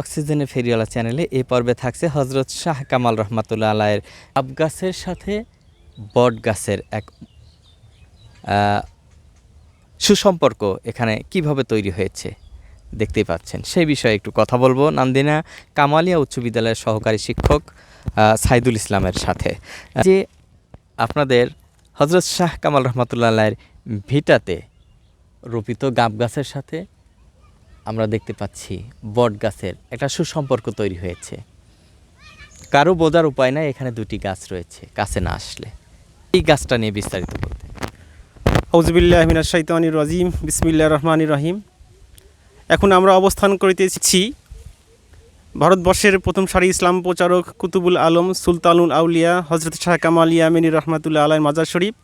অক্সিজেনের ফেরিওয়ালা চ্যানেলে। এ পর্বে থাকছে হজরত শাহ কামাল রহমাতুল্লাহ আলায়ের আব গাছের সাথে বট গাছের এক সুসম্পর্ক এখানে কীভাবে তৈরি হয়েছে দেখতেই পাচ্ছেন। সেই বিষয়ে একটু কথা বলব। নান্দিনা কামালিয়া উচ্চ বিদ্যালয়ের সহকারী শিক্ষক সাইদুল ইসলামের সাথে। যে আপনাদের হজরত শাহ কামাল রহমাতুল্লাহ ভিটাতে রোপিত গাব গাছের সাথে আমরা দেখতে পাচ্ছি বট গাছের একটা সুসম্পর্ক তৈরি হয়েছে। কারও বোঝার উপায় নাই, এখানে দুটি গাছ রয়েছে কাছে না আসলে। এই গাছটা নিয়ে বিস্তারিত বলতে। হৌজবিল্লাহ মিনাশ শাইতানির রাজিম বিসমিল্লাহ রহমানির রহিম। এখন আমরা অবস্থান করিতেছি ভারতবর্ষের প্রথম সারি ইসলাম প্রচারক কুতুবুল আলম সুলতানুল আউলিয়া হজরত শাহ কামালিয়া মিনি রহমাতুল্লাহ আলাই মাজার শরীফ,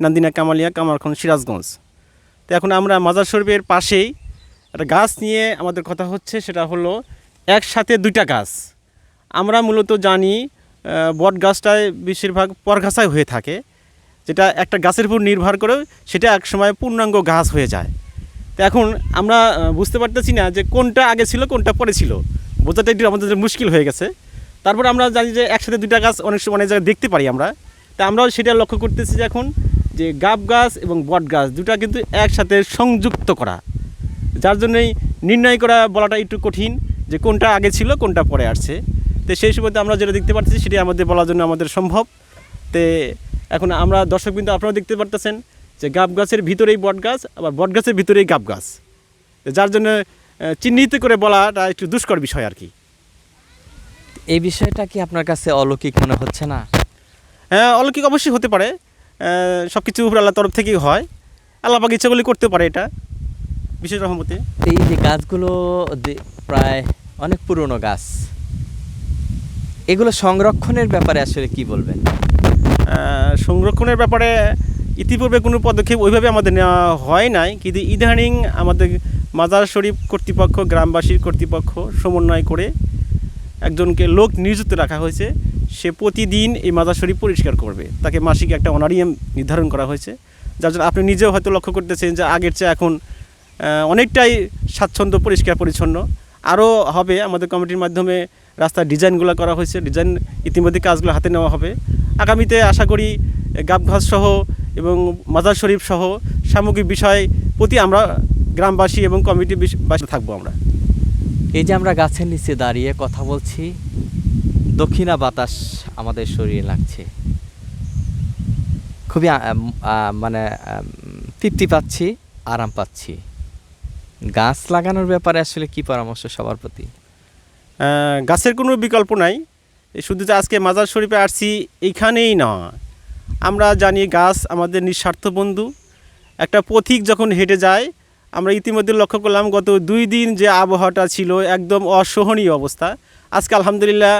নান্দিনা কামালিয়া কামারখন সিরাজগঞ্জ। তো এখন আমরা মাজার শরীফের পাশেই একটা গাছ নিয়ে আমাদের কথা হচ্ছে, সেটা হলো একসাথে দুইটা গাছ। আমরা মূলত জানি বট গাছটায় বেশিরভাগ পরঘাসায় হয়ে থাকে, যেটা একটা গাছের উপর নির্ভর করে সেটা একসময় পূর্ণাঙ্গ গাছ হয়ে যায়। তো এখন আমরা বুঝতে পারতেছি না যে কোনটা আগে ছিল, কোনটা পরে ছিল। বোঝাটা একটু আমাদের মুশকিল হয়ে গেছে। তারপর আমরা জানি যে একসাথে দুইটা গাছ অনেক সময় অনেক জায়গায় দেখতে পারি আমরা। তা আমরাও সেটা লক্ষ্য করতেছি যে এখন যে গাব গাছ এবং বট গাছ, দুটা কিন্তু একসাথে সংযুক্ত করা। যার জন্যই নির্ণয় করা বলাটা একটু কঠিন যে কোনটা আগে ছিল কোনটা পরে আসছে। তো সেই সুবাদে আমরা যেটা দেখতে পাচ্ছি সেটি আমাদের বলার জন্য আমাদের সম্ভব। তে এখন আমরা দর্শক কিন্তু আপনারা দেখতে পারতেছেন যে গাব গাছের ভিতরেই বট গাছ আবার বট গাছের ভিতরেই গাব গাছ। তো যার জন্য চিহ্নিত করে বলাটা একটু দুষ্কর বিষয় আর কি। এই বিষয়টা কি আপনার কাছে অলৌকিক মনে হচ্ছে না? হ্যাঁ অলৌকিক অবশ্যই হতে পারে। সব কিছু উপর আল্লাহ তরফ থেকেই হয়। আল্লাহ পাক ইচ্ছাগুলি করতে পারে এটা। বিশেষ রহমতে। এই যে গাছগুলো প্রায় অনেক পুরনো গাছ এগুলো সংরক্ষণের ব্যাপারে আসলে কি বলবেন? সংরক্ষণের ব্যাপারে ইতিপূর্বে কোনো পদক্ষেপ ওইভাবে আমাদের নেওয়া হয় নাই কিন্তু ইদানিং আমাদের মাজার শরীফ কর্তৃপক্ষ গ্রামবাসীর কর্তৃপক্ষ সমন্বয় করে একজনকে লোক নিযুক্ত রাখা হয়েছে। সে প্রতিদিন এই মাজার শরীফ পরিষ্কার করবে। তাকে মাসিক একটা অনারিয়াম নির্ধারণ করা হয়েছে। যার জন্য আপনি নিজেও হয়তো লক্ষ্য করতেছেন যে আগের চেয়ে এখন অনেকটাই স্বাচ্ছন্দ্য, পরিষ্কার, পরিচ্ছন্ন। আরও হবে আমাদের কমিটির মাধ্যমে রাস্তার ডিজাইনগুলো করা হয়েছে। ডিজাইন ইতিমধ্যে কাজগুলো হাতে নেওয়া হবে। আগামীতে আশা করি গাবঘাস সহ এবং মাজার শরীফ সহ সামগ্রিক বিষয় প্রতি আমরা গ্রামবাসী এবং কমিটি বাসী থাকব আমরা। এই যে আমরা গাছের নিচে দাঁড়িয়ে কথা বলছি, দক্ষিণা বাতাস আমাদের শরীরে লাগছে। খুবই মানে তৃপ্তি পাচ্ছি, আরাম পাচ্ছি। গাছ লাগানোর ব্যাপারে আসলে কি পরামর্শ সবার প্রতি? গাছের কোনো বিকল্প নাই। শুধু যে আজকে মাজার শরীফে আসছি, এইখানেই না আমরা জানি গাছ আমাদের নিঃস্বার্থ বন্ধু। একটা পথিক যখন হেঁটে যায়, আমরা ইতিমধ্যে লক্ষ্য করলাম গত দুই দিন যে আবহাওয়াটা ছিল একদম অসহনীয় অবস্থা। আজকে আলহামদুলিল্লাহ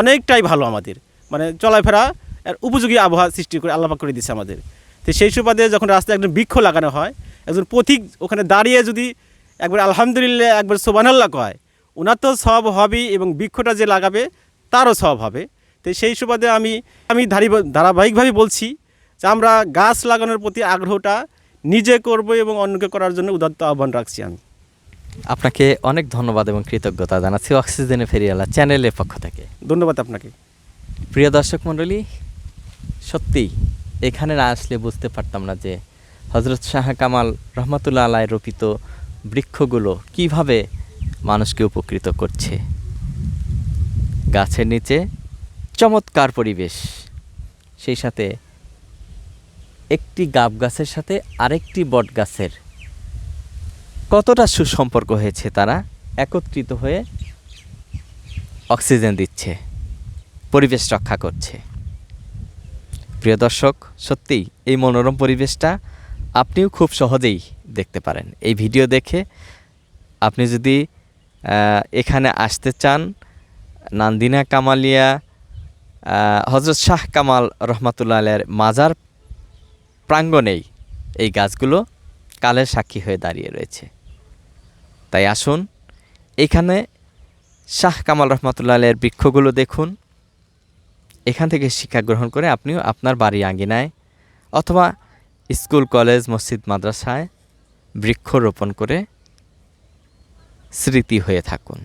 অনেকটাই ভালো আমাদের। মানে চলাফেরা উপযোগী আবহাওয়া সৃষ্টি করে আল্লাপাক করে দিচ্ছে আমাদের। তো সেই সুবাদে যখন রাস্তায় একজন বৃক্ষ লাগানো হয়, একজন পথিক ওখানে দাঁড়িয়ে যদি একবার আলহামদুলিল্লাহ একবার সোবানাল্লাহ কয়। ওনার তো সব হবেই এবং বৃক্ষটা যে লাগাবে তারও সব হবে। তো সেই সুবাদে আমি আমি ধারি ধারাবাহিকভাবে বলছি যে আমরা গাছ লাগানোর প্রতি আগ্রহটা নিজে করব এবং অন্যকে করার জন্য উদাত্ত আহ্বান রাখছি আমি। আপনাকে অনেক ধন্যবাদ এবং কৃতজ্ঞতা জানাচ্ছি অক্সিজেনে ফেরিয়ালা চ্যানেলের পক্ষ থেকে। ধন্যবাদ আপনাকে। প্রিয় দর্শক মণ্ডলী সত্যিই এখানে না আসলে বুঝতে পারতাম না যে হজরত শাহ কামাল রহমাতুল্লাহ আলাই রোপিত বৃক্ষগুলো কীভাবে মানুষকে উপকৃত করছে? গাছের নিচে চমৎকার পরিবেশ। সেই সাথে একটি গাব গাছের সাথে আরেকটি বট গাছের কতটা সুসম্পর্ক হয়েছে তারা একত্রিত হয়ে অক্সিজেন দিচ্ছে, পরিবেশ রক্ষা করছে। প্রিয় দর্শক, সত্যিই এই মনোরম পরিবেশটা আপনিও খুব সহজেই দেখতে পারেন। এই ভিডিও দেখে আপনি যদি এখানে আসতে চান, নান্দিনা কামালিয়া হজরত শাহ কামাল রহমাতুল্লাহ আলের মাজার প্রাঙ্গণেই এই গাছগুলো কালের সাক্ষী হয়ে দাঁড়িয়ে রয়েছে। তাই আসুন, এখানে শাহ কামাল রহমাতুল্লাহ আলের বৃক্ষগুলো দেখুন। এখান থেকে শিক্ষা গ্রহণ করে আপনিও আপনার বাড়ি আঙ্গিনায় অথবা স্কুল কলেজ মসজিদ মাদ্রাসায় বৃক্ষরোপণ করে স্মৃতি হয়ে থাকুন।